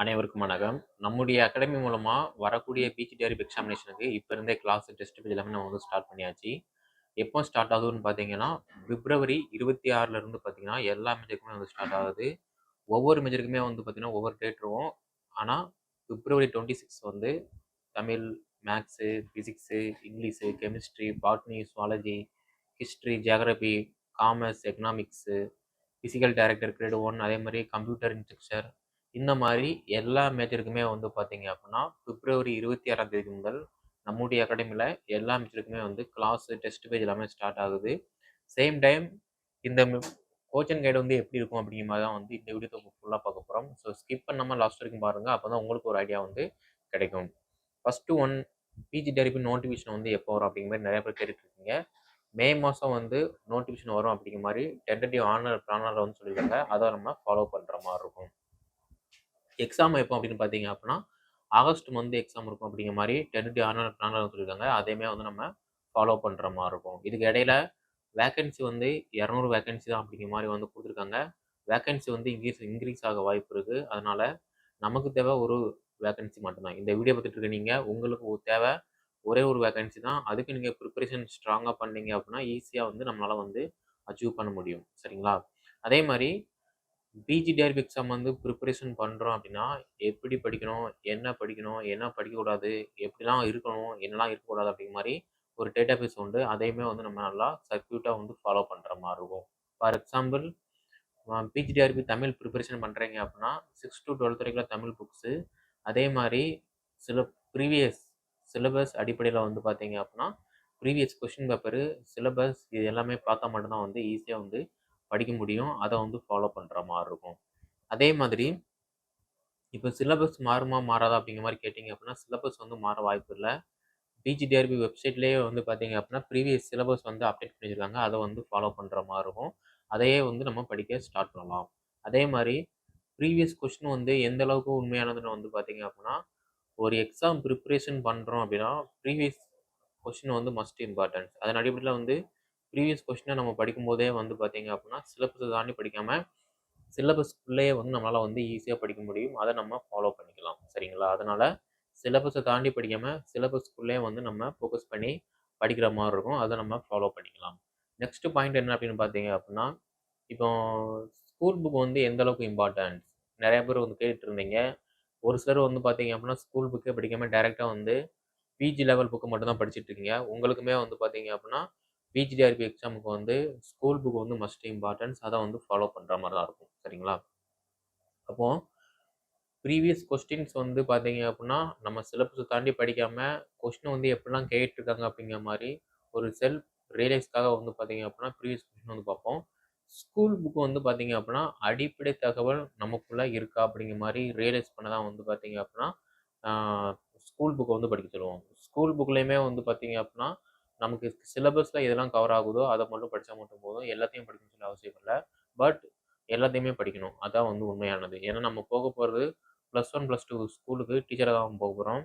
அனைவருக்கும் வணக்கம். நம்முடைய அகாடமி மூலமாக வரக்கூடிய பிஜி டேரிப் எக்ஸாமினேஷனுக்கு இப்போ இருந்தே கிளாஸ் டெஸ்ட் பேஜ் எல்லாமே நம்ம வந்து ஸ்டார்ட் பண்ணியாச்சு. எப்போ ஸ்டார்ட் ஆகுதுன்னு பார்த்தீங்கன்னா பிப்ரவரி இருபத்தி ஆறுலேருந்து பார்த்தீங்கன்னா எல்லா மெஜருக்குமே வந்து ஸ்டார்ட் ஆகுது. ஒவ்வொரு மெஜருக்குமே வந்து பார்த்திங்கன்னா ஒவ்வொரு டேட் இருக்கும் ஆனால் பிப்ரவரி டுவெண்ட்டி சிக்ஸ் வந்து Tamil maths physics English chemistry botany zoology history geography commerce economics physical director grade one அதே மாதிரி கம்ப்யூட்டர் இன்ஸ்ட்ரக்சர் இந்த மாதிரி எல்லா மேஜருக்குமே வந்து பார்த்தீங்க அப்படின்னா பிப்ரவரி இருபத்தி ஆறாம் தேதி முதல் நம்முடைய அகாடமியில் எல்லா மேஜருக்குமே வந்து கிளாஸ் டெஸ்ட் பேஜ் எல்லாமே ஸ்டார்ட் ஆகுது. சேம் டைம் இந்த கோச்சன் கைடு வந்து எப்படி இருக்கும் அப்படிங்கிற மாதிரி தான் வந்து இந்த வீடியோ ஃபுல்லாக பார்க்க போகிறோம் ஸோ ஸ்கிப் பண்ணாமல் லாஸ்ட் வரைக்கும் பாருங்கள் அப்போ தான் உங்களுக்கு ஒரு ஐடியா வந்து கிடைக்கும். First one PG TRB notification வந்து எப்போ வரும் அப்படிங்கிற மாதிரி நிறைய பேர் கேட்டுட்டு மே மாதம் வந்து நோட்டிஃபிகேஷன் வரும் அப்படிங்கிற மாதிரி டென்டேட்டிவ் ஆனர் பிளானர் வந்து சொல்லியிருக்காங்க. அதை நம்ம ஃபாலோ பண்ணுற மாதிரி இருக்கும். எக்ஸாம் எப்போ அப்படின்னு பார்த்தீங்க அப்படின்னா ஆகஸ்ட் மந்த் எக்ஸாம் இருக்கும் அப்படிங்கிற மாதிரி டென்டி ஆனர் பிளானர் சொல்லியிருக்காங்க. அதேமே வந்து நம்ம ஃபாலோ பண்ணுற மாதிரி இருக்கும். இதுக்கு இடையில வேகன்சி வந்து இரநூறு வேகன்சி தான் அப்படிங்கிற மாதிரி வந்து கொடுத்துருக்காங்க. வேகன்சி வந்து இன்க்ரீஸ் இன்க்ரீஸ் ஆக வாய்ப்பு இருக்குது அதனால நமக்கு தேவை ஒரு வேகன்சி மட்டும்தான். இந்த வீடியோ பார்த்துட்டு இருக்க நீங்கள் உங்களுக்கு தேவை ஒரே ஒரு வேகன்சி தான். அதுக்கு நீங்கள் ப்ரிப்பரேஷன் ஸ்ட்ராங்காக பண்ணீங்க அப்படின்னா ஈஸியாக வந்து நம்மளால் வந்து அச்சீவ் பண்ண முடியும். சரிங்களா? அதே மாதிரி பிஜி டிஆர்பி எக்ஸாம் வந்து ப்ரிப்பரேஷன் பண்ணுறோம் அப்படின்னா எப்படி படிக்கணும் என்ன படிக்கணும் என்ன படிக்கக்கூடாது எப்படிலாம் இருக்கணும் என்னெல்லாம் இருக்கக்கூடாது அப்படிங்கிற மாதிரி ஒரு டேட்டா பேஸ் உண்டு. அதையுமே வந்து நம்ம நல்லா சர்க்கியூட்டாக வந்து ஃபாலோ பண்ணுற மாதிரி இருக்கும். For example PG TRB Tamil preparation பண்ணுறீங்க அப்படின்னா சிக்ஸ் டு டுவெல்த் வரைக்கும் தமிழ் புக்ஸு அதே மாதிரி சில ப்ரீவியஸ் சிலபஸ் அடிப்படையில் வந்து பார்த்தீங்க அப்படின்னா ப்ரீவியஸ் கொஷின் பேப்பரு சிலபஸ் இது எல்லாமே பார்த்தா மட்டும்தான் வந்து ஈஸியாக வந்து படிக்க முடியும். அதை வந்து ஃபாலோ பண்ணுற மாதிரி இருக்கும். அதே மாதிரி இப்போ சிலபஸ் மாறுமா மாறாதா அப்படிங்கிற மாதிரி கேட்டிங்க அப்படின்னா சிலபஸ் வந்து மாற வாய்ப்பு இல்லை. பிஜிடிஆர்பி வெப்சைட்லேயே வந்து பார்த்தீங்க அப்படின்னா ப்ரீவியஸ் சிலபஸ் வந்து அப்டேட் பண்ணியிருக்காங்க அதை வந்து ஃபாலோ பண்ணுற மாதிரி இருக்கும். அதையே வந்து நம்ம படிக்க ஸ்டார்ட் பண்ணலாம். அதே மாதிரி ப்ரீவியஸ் கொஷின் வந்து எந்த அளவுக்கு உண்மையானதுன்னு வந்து பார்த்தீங்க அப்படின்னா ஒரு எக்ஸாம் ப்ரிப்ரேஷன் பண்ணுறோம் அப்படின்னா ப்ரீவியஸ் கொஷின் வந்து மஸ்ட் இம்பார்ட்டன்ஸ் அதன் அடிப்படையில் வந்து ப்ரீவியஸ் கொஸ்டினை நம்ம படிக்கும்போதே வந்து பார்த்தீங்க அப்படின்னா சிலபஸை தாண்டி படிக்காமல் சிலபஸ்க்குள்ளேயே வந்து நம்மளால் வந்து ஈஸியாக படிக்க முடியும். அதை நம்ம ஃபாலோ பண்ணிக்கலாம். சரிங்களா? அதனால் சிலபஸை தாண்டி படிக்காமல் சிலபஸ்க்குள்ளேயே வந்து நம்ம ஃபோக்கஸ் பண்ணி படிக்கிற மாதிரி இருக்கும். அதை நம்ம ஃபாலோ பண்ணிக்கலாம். நெக்ஸ்ட் பாயிண்ட் என்ன அப்படின்னு பார்த்தீங்க அப்படின்னா இப்போ ஸ்கூல் புக் வந்து எந்த அளவுக்கு இம்பார்ட்டன்ஸ் நிறைய பேர் வந்து கேட்டுட்டு இருந்தீங்க ஒரு சிலர் வந்து பார்த்தீங்க அப்படின்னா ஸ்கூல் புக்கே படிக்காமல் டேரெக்டாக வந்து பிஜி லெவல் புக்கு மட்டும் தான் படிச்சுட்டு இருக்கீங்க உங்களுக்குமே வந்து பார்த்தீங்க அப்படின்னா பிஜிடிஆர்பி எக்ஸாமுக்கு வந்து ஸ்கூல் புக் வந்து மஸ்ட் இம்பார்ட்டன்ஸ் அதை வந்து ஃபாலோ பண்ணுற மாதிரி தான் இருக்கும். சரிங்களா? அப்போது ப்ரீவியஸ் கொஸ்டின்ஸ் வந்து பார்த்தீங்க அப்படின்னா நம்ம சிலபஸை தாண்டி படிக்காமல் கொஸ்டின் வந்து எப்படிலாம் கேட்டிருக்காங்க அப்படிங்கிற மாதிரி ஒரு செல்ஃப் ரியலைஸ்க்காக வந்து பார்த்தீங்க அப்படின்னா ப்ரீவியஸ் கொஸ்டின் வந்து பார்ப்போம் ஸ்கூல் புக் வந்து பார்த்தீங்க அப்படின்னா அடிப்படை தகவல் நமக்குள்ளே இருக்கா அப்படிங்கிற மாதிரி ரியலைஸ் பண்ண தான் வந்து பார்த்தீங்க அப்படின்னா ஸ்கூல் புக்கை வந்து படிக்க சொல்லுவோம் ஸ்கூல் புக்லேயுமே வந்து பார்த்தீங்க அப்படின்னா நமக்கு சிலபஸில் எதெல்லாம் கவர் ஆகுதோ அதை மட்டும் படித்தா மட்டும் போதும். எல்லாத்தையும் படிக்கணும்னு சொல்லி அவசியம் இல்லை. பட் எல்லாத்தையுமே படிக்கணும். அதான் வந்து உண்மையானது. ஏன்னா நம்ம போக போகிறது ப்ளஸ் ஒன் ப்ளஸ் டூ ஸ்கூலுக்கு டீச்சராக தான் போக போகிறோம்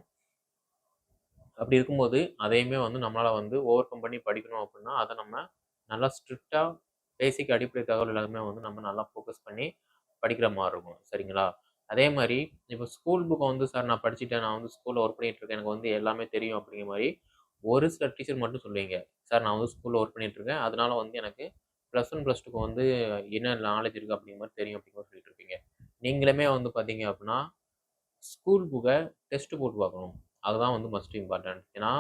அப்படி இருக்கும்போது அதையுமே வந்து நம்மளால் வந்து ஓவர் கம் பண்ணி படிக்கணும் அப்படின்னா அதை நம்ம நல்லா ஸ்ட்ரிக்டாக பேசிக் அடிப்படை தகவல் எல்லாமே வந்து நம்ம நல்லா ஃபோக்கஸ் பண்ணி படிக்கிற மாதிரி இருக்கும். சரிங்களா? அதே மாதிரி இப்போ ஸ்கூல் புக்கை வந்து சார் நான் படிச்சுட்டேன். நான் வந்து ஸ்கூலில் ஒர்க் பண்ணிகிட்டு இருக்கேன். எனக்கு வந்து எல்லாமே தெரியும் அப்படிங்கிற மாதிரி ஒரு சில டீச்சர் மட்டும் சொல்லுவீங்க. சார் நான் வந்து ஸ்கூலில் ஒர்க் பண்ணிகிட்டு இருக்கேன் அதனால வந்து எனக்கு ப்ளஸ் ஒன் ப்ளஸ் டூக்கு வந்து என்ன நாலேஜ் இருக்குது அப்படிங்கிற மாதிரி தெரியும் அப்படிங்கிற சொல்லிட்டு இருப்பீங்க நீங்களுமே வந்து பார்த்தீங்க அப்படின்னா ஸ்கூல் புக்கை டெஸ்ட்டு போட்டு பார்க்கணும். அதுதான் வந்து மஸ்ட் இம்பார்ட்டன்ட் ஏன்னா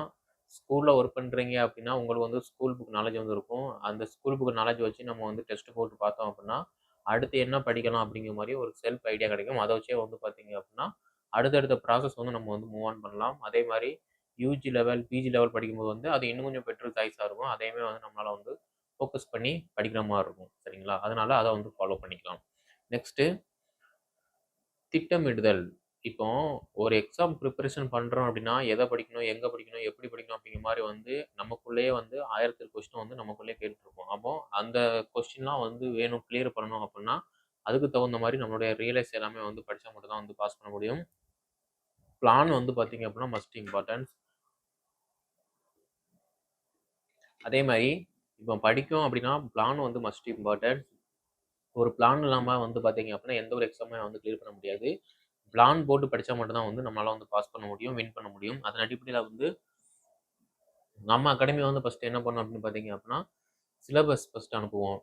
ஸ்கூலில் ஒர்க் பண்ணுறீங்க அப்படின்னா உங்களுக்கு வந்து ஸ்கூல் புக் நாலேஜ் வந்து இருக்கும். அந்த ஸ்கூல் புக் நாலேஜ் வச்சு நம்ம வந்து டெஸ்ட் போட்டு பார்த்தோம் அப்படின்னா அடுத்து என்ன படிக்கலாம் அப்படிங்கிற மாதிரி ஒரு செல்ஃப் ஐடியா கிடைக்கும். அதை வச்சே வந்து பார்த்தீங்க அப்படின்னா அடுத்தடுத்த ப்ராசஸ் வந்து நம்ம வந்து மூவ் ஆன் பண்ணலாம். அதே மாதிரி யூஜி லெவல் பிஜி லெவல் படிக்கும்போது வந்து அது இன்னும் கொஞ்சம் பெட்ரோல் சாய்ஸாக இருக்கும். அதையுமே வந்து நம்மளால் வந்து ஃபோக்கஸ் பண்ணி படிக்கிற மாதிரி இருக்கும். சரிங்களா? அதனால் அதை வந்து ஃபாலோ பண்ணிக்கலாம். நெக்ஸ்ட்டு திட்டமிடுதல். இப்போ ஒரு எக்ஸாம் ப்ரிப்பரேஷன் பண்ணுறோம் அப்படின்னா எதை படிக்கணும் எங்கே படிக்கணும் எப்படி படிக்கணும் அப்படிங்கிற மாதிரி வந்து நமக்குள்ளேயே வந்து ஆயிரத்தி கொஸ்டின் வந்து நமக்குள்ளேயே கேட்டுருப்போம் அப்போ அந்த கொஸ்டின்லாம் வந்து வேணும் கிளியர் பண்ணணும் அப்படின்னா அதுக்கு தகுந்த மாதிரி நம்மளுடைய ரியலைஸ் எல்லாமே வந்து படித்தா மட்டும் தான் வந்து பாஸ் பண்ண முடியும். பிளான் வந்து பார்த்தீங்க அப்படின்னா மஸ்ட் இம்பார்ட்டன்ஸ் அதே மாதிரி இப்போ படிக்கும் அப்படின்னா பிளான் வந்து மஸ்ட் இம்பார்ட்டன்ட் ஒரு பிளான் இல்லாமல் வந்து பார்த்தீங்க அப்படின்னா எந்த ஒரு எக்ஸாமே வந்து கிளியர் பண்ண முடியாது. பிளான் போட்டு படித்தா மட்டும்தான் வந்து நம்மளால் வந்து பாஸ் பண்ண முடியும் வின் பண்ண முடியும். அதன் அடிப்படையில் வந்து நம்ம அகாடமி வந்து ஃபஸ்ட்டு என்ன பண்ணோம் அப்படின்னு பார்த்தீங்க அப்படின்னா சிலபஸ் ஃபஸ்ட்டு அனுப்புவோம்.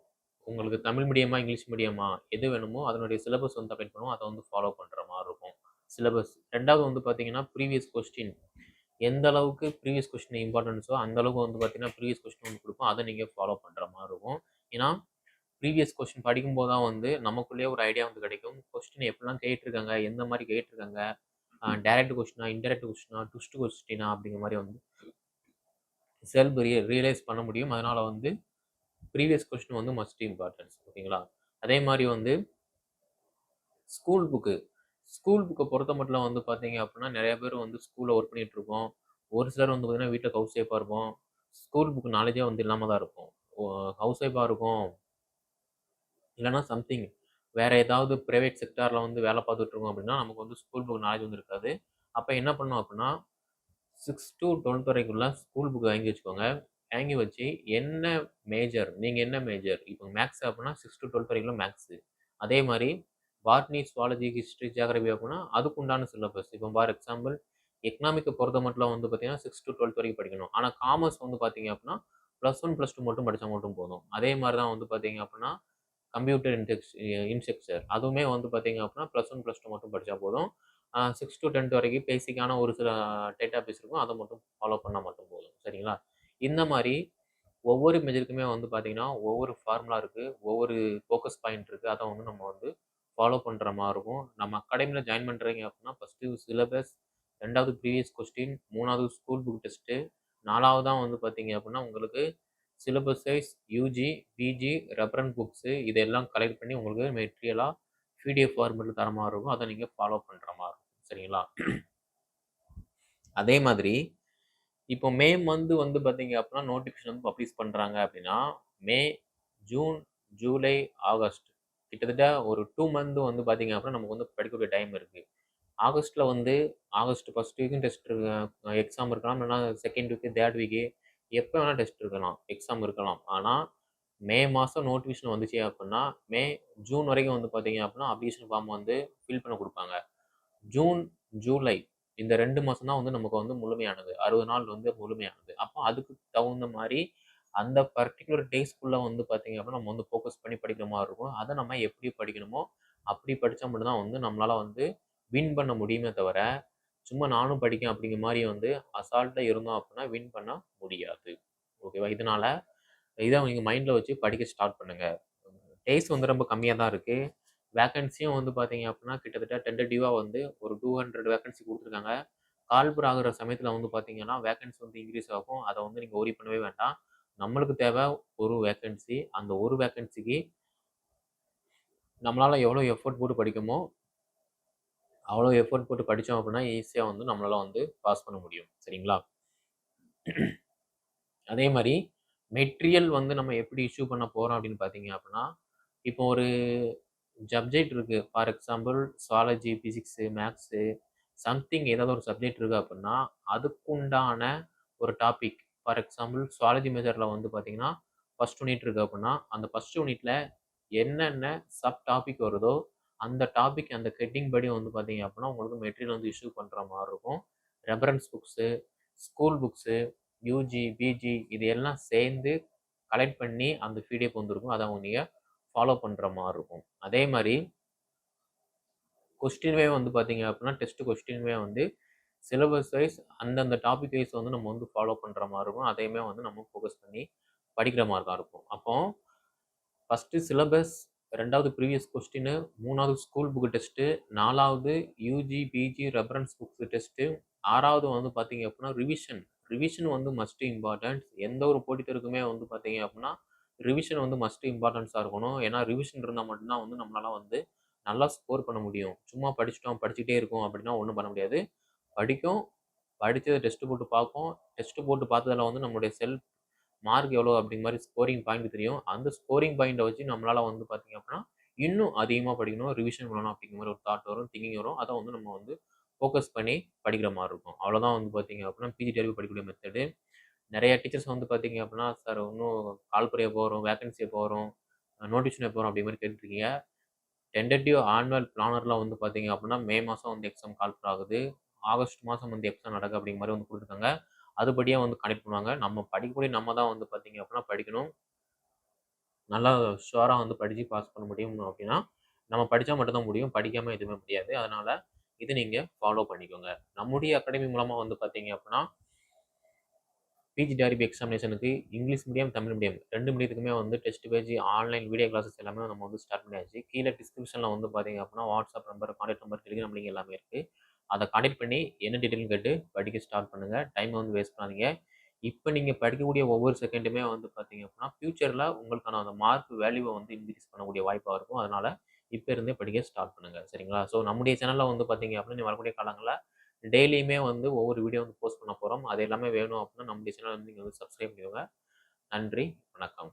உங்களுக்கு தமிழ் மீடியமா இங்கிலீஷ் மீடியமா எது வேணுமோ அதனுடைய சிலபஸ் வந்து அப்டேட் பண்ணுவோம். அதை வந்து ஃபாலோ பண்ணுற மாதிரி இருக்கும். சிலபஸ் ரெண்டாவது வந்து பார்த்தீங்கன்னா ப்ரீவியஸ் கொஸ்டின் எந்த அளவுக்கு ப்ரீவியஸ் கொஸ்டின் இம்பார்ட்டன்ஸோ அந்த அளவுக்கு வந்து பார்த்தீங்கன்னா ப்ரீவியஸ் கொஸ்டின் ஒன்று கொடுப்போம். அதை நீங்கள் ஃபாலோ பண்ணுற மாதிரி இருக்கும். ஏன்னா ப்ரீவியஸ் கொஸ்டின் படிக்கும்போது தான் வந்து நமக்குள்ளேயே ஒரு ஐடியா வந்து கிடைக்கும். கொஸ்டின் எப்படிலாம் கேட்டிருக்காங்க எந்த மாதிரி கேட்டிருக்காங்க டைரக்ட் கொஸ்டினா இன்டெரக்ட் கொஸ்டினா ட்விஸ்ட் கொஸ்டினா அப்படிங்கிற மாதிரி வந்து செல்ஃப் ரியலைஸ் பண்ண முடியும். அதனால் வந்து ப்ரீவியஸ் கொஸ்டின் வந்து மஸ்ட் இம்பார்ட்டன்ஸ் ஓகேங்களா? அதே மாதிரி வந்து ஸ்கூல் புக்கு ஸ்கூல் புக்கை பொறுத்த மட்டும் வந்து பார்த்தீங்க அப்படின்னா நிறைய பேர் வந்து ஸ்கூலில் ஒர்க் பண்ணிகிட்டு இருக்கோம். ஒரு சிலர் வந்து பார்த்தீங்கன்னா வீட்டில் ஹவுஸ் ஒய்ஃபாக இருப்போம். ஸ்கூல் புக் நாலேஜே வந்து இல்லாமல் தான் இருக்கும். ஹவுஸ் ஒய்ஃபாக இருக்கும். இல்லைனா சம்திங் வேறு ஏதாவது ப்ரைவேட் செக்டாரில் வந்து வேலை பார்த்துட்டு இருக்கோம் அப்படின்னா நமக்கு வந்து ஸ்கூல் புக் நாலேஜ் வந்து இருக்காது. அப்போ என்ன பண்ணோம் அப்படின்னா சிக்ஸ் டு டுவெல்த் வரைக்குள்ள ஸ்கூல் புக் வாங்கி வச்சுக்கோங்க. வாங்கி வச்சு என்ன மேஜர் நீங்கள் என்ன மேஜர் இப்போ மேக்ஸ் அப்படின்னா சிக்ஸ் டு டுவெல்த் வரைக்கும் மேக்ஸு அதே மாதிரி பாட்னி சுவாலஜி ஹிஸ்ட்ரி ஜியாகிரபி அப்படின்னா அதுக்கு உண்டான சிலபஸ் இப்போ ஃபார் எக்ஸாம்பிள் எக்கனாமிக்கை பொறுத்த மட்டும் வந்து பார்த்தீங்கன்னா சிக்ஸ் டு டுவெல்த் வரைக்கும் படிக்கணும். ஆனால் காமர்ஸ் வந்து பார்த்தீங்க அப்படின்னா ப்ளஸ் ஒன் ப்ளஸ் டூ மட்டும் படித்தா மட்டும் போதும். அதே மாதிரி தான் வந்து பார்த்தீங்க அப்படின்னா கம்ப்யூட்டர் இன்டெக்ஸ் இன்ஸ்ட்ரக்சர் அதுவுமே வந்து பார்த்தீங்க அப்படின்னா ப்ளஸ் ஒன் ப்ளஸ் டூ மட்டும் படித்தா போதும். சிக்ஸ் டு டென்த் வரைக்கும் பேசிக்கான ஒரு சில டேட்டா பேஸ் இருக்கும். அதை மட்டும் ஃபாலோ பண்ணால் மட்டும் போதும். சரிங்களா? இந்த மாதிரி ஒவ்வொரு மெஜருக்குமே வந்து பார்த்தீங்கன்னா ஒவ்வொரு ஃபார்முலா இருக்குது ஒவ்வொரு ஃபோக்கஸ் பாயிண்ட் இருக்குது அதை வந்து நம்ம வந்து ஃபாலோ பண்ணுற மாதிரி இருக்கும். நம்ம அகாடமியில் ஜாயின் பண்ணுறீங்க அப்படின்னா ஃபஸ்ட்டு சிலபஸ் ரெண்டாவது ப்ரீவியஸ் கொஸ்டின் மூணாவது ஸ்கூல் புக் டெஸ்ட்டு நாலாவது தான் வந்து பார்த்தீங்க அப்படின்னா உங்களுக்கு syllabus size UG PG reference books இதெல்லாம் கலெக்ட் பண்ணி உங்களுக்கு மெட்டீரியலாக பிடிஎஃப் ஃபார்மெட்டில் தர மாதிரி இருக்கும். அதை நீங்கள் ஃபாலோ பண்ணுற மாதிரி இருக்கும். சரிங்களா? அதே மாதிரி இப்போ மே மந்த் வந்து பார்த்தீங்க அப்படின்னா நோட்டிஃபிகேஷன் வந்து பப்ளிஷ் பண்ணுறாங்க அப்படின்னா மே ஜூன் ஜூலை ஆகஸ்ட் கிட்டத்தட்ட ஒரு டூ மந்த் வந்து பார்த்தீங்க அப்படின்னா நமக்கு வந்து படிக்கக்கூடிய டைம் இருக்குது ஆகஸ்ட்டில் வந்து ஆகஸ்ட் ஃபஸ்ட் வீக்கும் டெஸ்ட் இருக்கு. எக்ஸாம் இருக்கலாம் இல்லைனா செகண்ட் வீக்கு தேர்ட் வீக்கு எப்போ வேணால் டெஸ்ட் இருக்கலாம் எக்ஸாம் இருக்கலாம். ஆனால் மே மாதம் நோட்டிஃபிகேஷன் வந்துச்சு அப்படின்னா மே ஜூன் வரைக்கும் வந்து பார்த்தீங்க அப்படின்னா அப்ளிகேஷன் ஃபார்ம் வந்து ஃபில் பண்ண கொடுப்பாங்க. ஜூன் ஜூலை இந்த ரெண்டு மாதம் தான் வந்து நமக்கு வந்து முழுமையானது. அறுபது நாள் வந்து முழுமையானது. அப்போ அதுக்கு தகுந்த மாதிரி அந்த பர்டிகுலர் டேஸ்க்குள்ளே வந்து பார்த்திங்க அப்படின்னா நம்ம வந்து ஃபோக்கஸ் பண்ணி படிக்கிற மாதிரி இருக்கும். அதை நம்ம எப்படி படிக்கணுமோ அப்படி படித்தா மட்டும்தான் வந்து நம்மளால் வந்து வின் பண்ண முடியுமே தவிர சும்மா நானும் படிக்கேன் அப்படிங்கிற மாதிரி வந்து அசால்ட்டாக இருந்தோம் அப்படின்னா வின் பண்ண முடியாது. ஓகேவா இதனால் இதை நீங்கள் மைண்டில் வச்சு படிக்க ஸ்டார்ட் பண்ணுங்கள் டேஸ் வந்து ரொம்ப கம்மியாக தான் இருக்குது வேக்கன்சியும் வந்து பார்த்தீங்க அப்படின்னா கிட்டத்தட்ட டென்டேட்டிவாக வந்து ஒரு டூ ஹண்ட்ரட் வேக்கன்சி கொடுத்துருக்காங்க. கால்புர் ஆகிற சமயத்தில் வந்து பார்த்தீங்கன்னா வேக்கன்சி வந்து இன்க்ரீஸ் ஆகும். அதை வந்து நீங்கள் ஓரி பண்ணவே வேண்டாம். நம்மளுக்கு தேவை ஒரு வேக்கன்சி அந்த ஒரு வேக்கன்சிக்கு நம்மளால் எவ்வளோ எஃபோர்ட் போட்டு படிக்குமோ அவ்வளோ எஃபோர்ட் போட்டு படித்தோம் அப்படின்னா ஈஸியாக வந்து நம்மளால் வந்து பாஸ் பண்ண முடியும். சரிங்களா? அதே மாதிரி மெட்டீரியல் வந்து நம்ம எப்படி இஷ்யூ பண்ண போகிறோம் அப்படின்னு பார்த்தீங்க அப்படின்னா இப்போ ஒரு சப்ஜெக்ட் இருக்குது for example zoology physics maths something ஏதாவது ஒரு சப்ஜெக்ட் இருக்குது அப்படின்னா அதுக்குண்டான ஒரு டாபிக் ஃபார் எக்ஸாம்பிள் சுவாலஜி மெஜரில் வந்து பார்த்தீங்கன்னா ஃபஸ்ட் யூனிட் இருக்குது அப்படின்னா அந்த ஃபஸ்ட் யூனிட்டில் என்னென்ன சப் டாபிக் வருதோ அந்த டாபிக் அந்த கெட்டிங் படி வந்து பார்த்தீங்க அப்படின்னா உங்களுக்கு மெட்டீரியல் வந்து இஷ்யூ பண்ணுற மாதிரி இருக்கும். Reference books school books UG PG இது எல்லாம் சேர்ந்து கலெக்ட் பண்ணி அந்த பிடிஎஃப் வந்துருக்கும் அதை அவங்க நீங்கள் ஃபாலோ பண்ணுற மாதிரி இருக்கும். அதே மாதிரி கொஸ்டின்வே வந்து பார்த்தீங்க அப்படின்னா டெஸ்ட் கொஸ்டின்வே வந்து சிலபஸ் வைஸ் அந்தந்த டாபிக் வைஸ் வந்து நம்ம வந்து ஃபாலோ பண்ணுற மாதிரி இருக்கும். அதையுமே வந்து நம்ம ஃபோக்கஸ் பண்ணி படிக்கிற மாதிரி தான் இருக்கும். அப்போ ஃபஸ்ட்டு சிலபஸ் ரெண்டாவது ப்ரீவியஸ் கொஸ்டின் மூணாவது ஸ்கூல் புக் டெஸ்ட்டு நாலாவது UG PG reference books test ஆறாவது வந்து பார்த்தீங்க அப்படின்னா ரிவிஷன் ரிவிஷன் வந்து மஸ்ட் இம்பார்ட்டன்ஸ் எந்த ஒரு போட்டித்தருக்குமே வந்து பார்த்தீங்க அப்படின்னா ரிவிஷன் வந்து மஸ்ட் இம்பார்ட்டன்ஸாக இருக்கணும். ஏன்னா ரிவிஷன் இருந்தால் மட்டும்தான் வந்து நம்மளால் வந்து நல்லா ஸ்கோர் பண்ண முடியும். சும்மா படிச்சுட்டோம் படிச்சுட்டே இருக்கோம் அப்படின்னா ஒன்றும் பண்ண முடியாது. படிக்கும். படித்ததை டெஸ்ட்டு போட்டு பார்க்கும். டெஸ்ட்டு போட்டு பார்த்ததில் வந்து நம்மளுடைய செல்ஃப் மார்க் எவ்வளோ அப்படிங்கிற மாதிரி ஸ்கோரிங் பாயிண்ட் தெரியும். அந்த ஸ்கோரிங் பாயிண்ட்டை வச்சு நம்மளால் வந்து பார்த்திங்க அப்படின்னா இன்னும் அதிகமாக படிக்கணும். ரிவிஷன் பண்ணணும் அப்படிங்கிற மாதிரி ஒரு தாட் வரும் திங்கிங் வரும். அதை வந்து நம்ம வந்து ஃபோக்கஸ் பண்ணி படிக்கிற மாதிரி இருக்கும். அவ்வளோதான் வந்து பார்த்திங்க அப்படின்னா பிஜி டெரிவு படிக்கக்கூடிய மெத்தடு நிறைய டீச்சர்ஸ் வந்து பார்த்தீங்க அப்படின்னா சார் இன்னும் கால் புரிய போகிறோம் வேகன்சி போகிறோம் வரும் நோட்டிஃபிகேஷன் அப்படி மாதிரி கேட்டுருக்கீங்க. டென்டேட்டிவ் ஆனுவல் பிளானர்லாம் வந்து பார்த்தீங்க அப்படின்னா, மே மாதம் வந்து எக்ஸாம் கால் ஆகுது. ஆகஸ்ட் மாதம் வந்து எக்ஸாம் நடக்கு அப்படிங்கிற மாதிரி வந்து கொடுத்துருக்காங்க அதுபடியே வந்து கனெக்ட் பண்ணுவாங்க. நம்ம படிக்கக்கூடிய நம்ம தான் வந்து பார்த்தீங்க அப்படின்னா படிக்கணும். நல்லா ஷுவராக வந்து படித்து பாஸ் பண்ண முடியும் அப்படின்னா, நம்ம படித்தா மட்டும்தான் முடியும். படிக்காமல் எதுவுமே முடியாது. அதனால் இது நீங்கள் ஃபாலோ பண்ணிக்கோங்க. நம்முடைய அகாடமி மூலமாக வந்து பார்த்தீங்க அப்படின்னா பிஜி டிஆர்பி எக்ஸாமினேஷனுக்கு இங்கிலீஷ் மீடியம், தமிழ் மீடியம் ரெண்டு மீடியத்துக்குமே வந்து test page online video classes எல்லாமே நம்ம வந்து ஸ்டார்ட் பண்ணியாச்சு. கீழே டிஸ்கிரிப்ஷனில் வந்து பார்த்தீங்க அப்படின்னா, WhatsApp number, contact number, Telegram link எல்லாமே இருக்குது அதை கனெக்ட் பண்ணி என்ன டீட்டெயில்னு கேட்டு படிக்க ஸ்டார்ட் பண்ணுங்கள் டைமை வந்து வேஸ்ட் பண்ணாதீங்க. இப்போ நீங்கள் படிக்கக்கூடிய ஒவ்வொரு செகண்டுமே வந்து பார்த்தீங்க அப்படின்னா, ஃப்யூச்சரில் உங்களுக்கான அந்த மார்க் வேல்யூவை வந்து இன்க்ரீஸ் பண்ணக்கூடிய வாய்ப்பாக இருக்கும். அதனால் இப்போ இருந்தே படிக்க ஸ்டார்ட் பண்ணுங்கள் சரிங்களா? ஸோ நம்முடைய சேனலில் வந்து பார்த்தீங்க அப்படின்னா, வரக்கூடிய காலங்களில் டெய்லியுமே வந்து ஒவ்வொரு வீடியோ வந்து போஸ்ட் பண்ண போகிறோம் அது எல்லாமே வேணும் அப்படின்னா நம்முடைய சேனலில் வந்து நீங்கள் வந்து சப்ஸ்கிரைப் பண்ணிக்கோங்க. நன்றி, வணக்கம்.